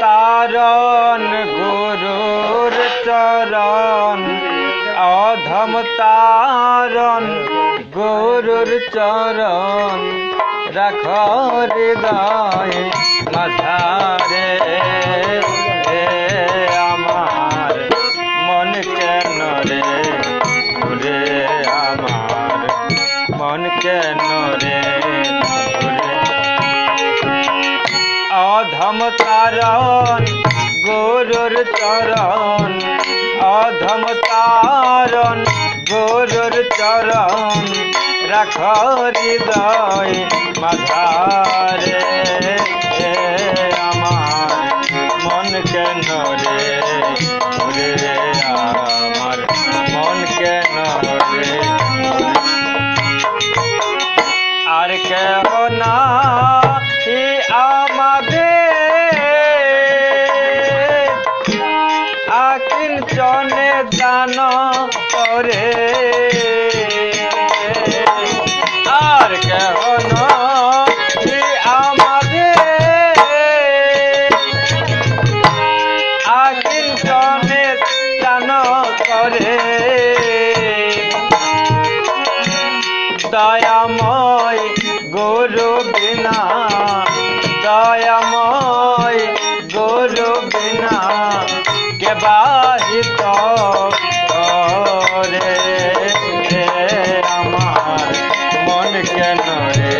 তারণ গুরুর চরণ অধম তারণ গুরুর চরণ রাখ হৃদয় মাঝারে এ আমার মন কেন রে আমার মন কেন রে অধম তারণ গরুর চরণ অধম তারণ গরুর চরণ রাখ হৃদয় মাঝারে আমার মন কেন রে দয়াময় গুরু বিনা, দয়াময় গুরু বিনা, কে বাহিত রে আমার মন কেন রে?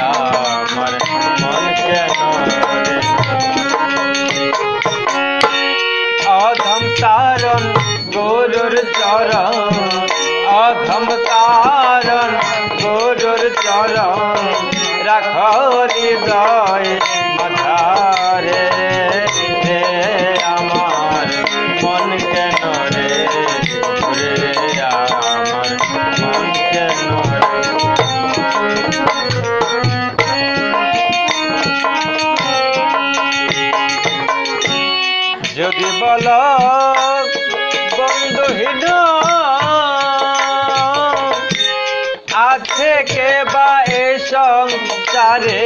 আমার মন কেন রে? অধম চরণ অধম তারণ গরুর চরণ রাখ হৃদয় মাথারে রে আমার, মন কেন রে? রে যদি বল বন্ধুহীন আছে সংসারে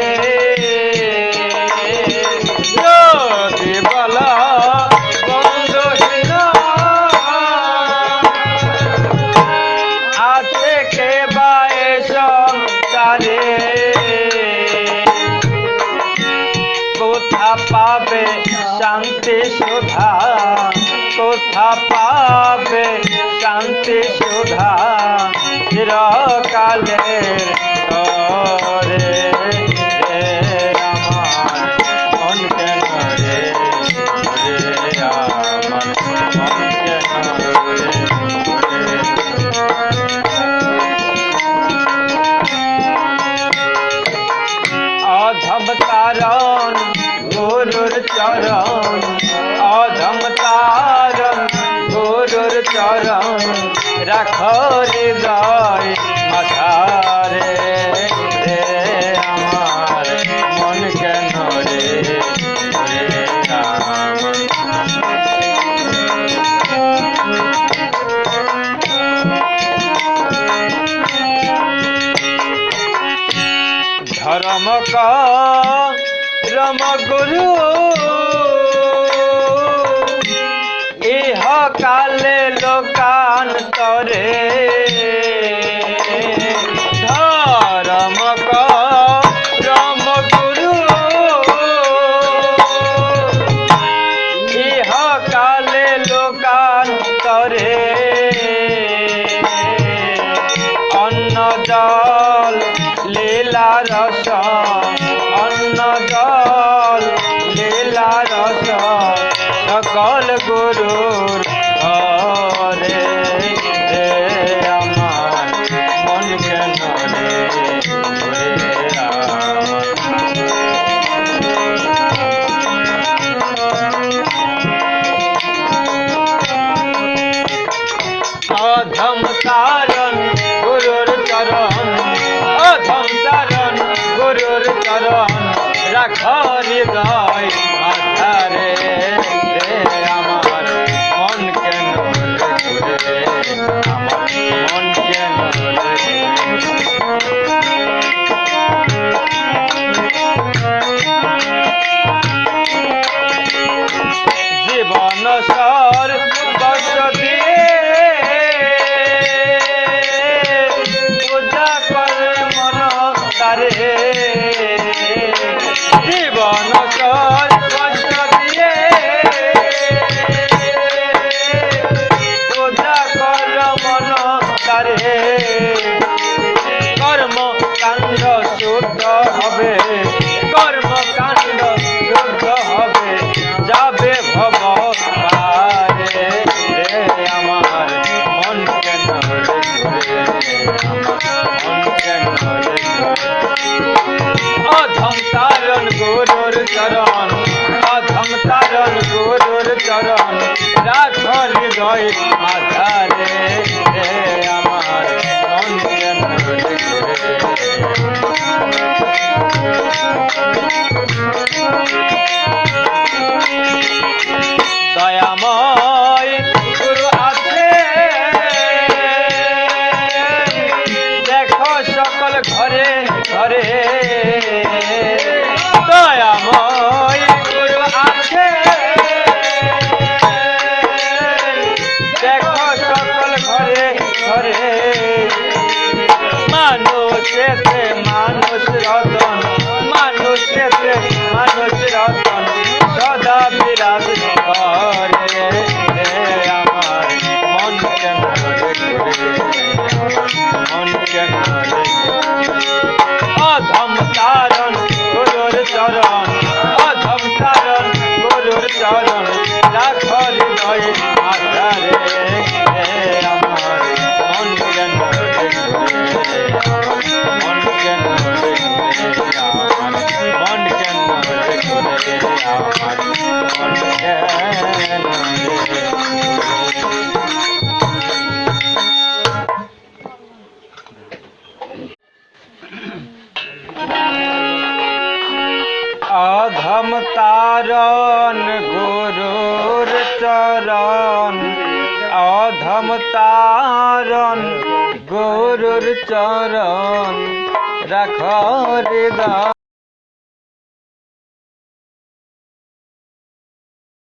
যদি বল বন্ধুহীন আছে কে বা এ সংসারে কোথা পাবে শান্তি সুধা? কোথা পাবে শান্তি সুধা? চিরকালের রম গুরু। ইহ কালে লোকান্তরে। জল লীলা রস অন্ন জল লীলা রস সকল রাখ হৃদয় Bye. हरे हरे। मानुष से मानुष চরণ অধম তারণ গরুর চরণ রাখ হৃদয়